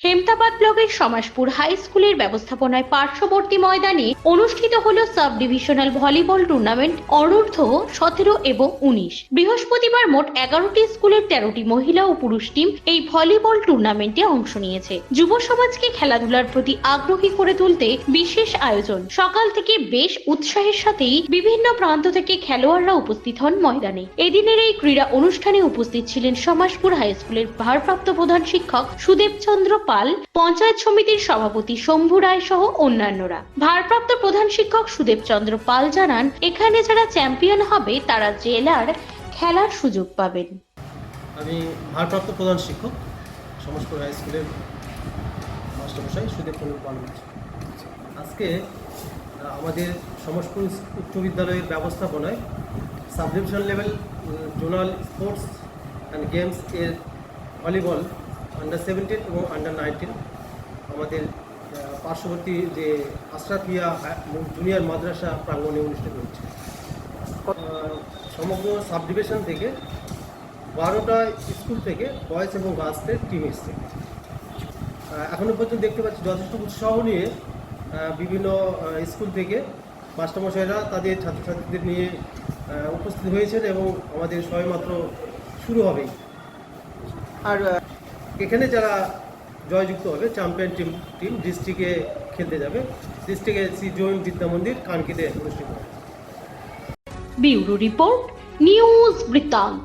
হেমতাবাদ ব্লকের সমাজপুর হাই স্কুলের ব্যবস্থাপনায় পার্শ্ববর্তী ময়দানে অনুষ্ঠিত হল সাব ডিভিশনাল ভলিবল টুর্নামেন্ট অনূর্ধ্ব সতেরো এবং উনিশ। বৃহস্পতিবার মোট এগারোটি স্কুলের তেরোটি মহিলা ও পুরুষ টিম এই ভলিবল টুর্নামেন্টে অংশ নিয়েছে। যুব সমাজকে খেলাধুলার প্রতি আগ্রহী করে তুলতে বিশেষ আয়োজন। সকাল থেকে বেশ উৎসাহের সাথেই বিভিন্ন প্রান্ত থেকে খেলোয়াড়রা উপস্থিত হন ময়দানে। এদিনের এই ক্রীড়া অনুষ্ঠানে উপস্থিত ছিলেন সমাজপুর হাই স্কুলের ভারপ্রাপ্ত প্রধান শিক্ষক সুদেব চন্দ্র পাল, পঞ্চায়েত সমিতির সভাপতি শম্ভু রায় সহ অন্যান্যরা। ভারপ্রাপ্ত প্রধান শিক্ষক সুদেব চন্দ্র পাল জানান, এখানে যারা চ্যাম্পিয়ন হবে, তারা জেলার খেলার সুযোগ পাবেন। আমি ভারপ্রাপ্ত প্রধান শিক্ষক সমস্পুর হাই স্কুলের মাস্টারমশাই সুদেব চন্দ্র পাল আজকে আমাদের সমস্পুর উচ্চ বিদ্যালয়ের ব্যবস্থাপনায় sub division level zonal sports and games এর ভলিবল আন্ডার সেভেন্টিন এবং আন্ডার নাইনটিন আমাদের পার্শ্ববর্তী যে আশরাফিয়া জুনিয়র মাদ্রাসা প্রাঙ্গণে অনুষ্ঠিত হচ্ছে। সমগ্র সাব ডিভিশন থেকে বারোটা স্কুল থেকে বয়েজ এবং গার্লসদের টিম এসছে। আহ, এখনও পর্যন্ত দেখতে পাচ্ছি যথেষ্ট উৎসাহ নিয়ে বিভিন্ন স্কুল থেকে মাস্টারমশাইরা তাদের ছাত্রছাত্রীদের নিয়ে উপস্থিত হয়েছেন এবং আমাদের সবেমাত্র শুরু হবেই। আর এখানে যারা জয়যুক্ত হবে চ্যাম্পিয়ন টিম টিম ডিস্ট্রিক্টে খেলতে যাবে। ডিস্ট্রিক্টে শ্রী জৈন বিদ্যা মন্দির, কানকিতে অনুষ্ঠিত হবে। বিউরো রিপোর্ট, নিউজ বৃত্তান্ত।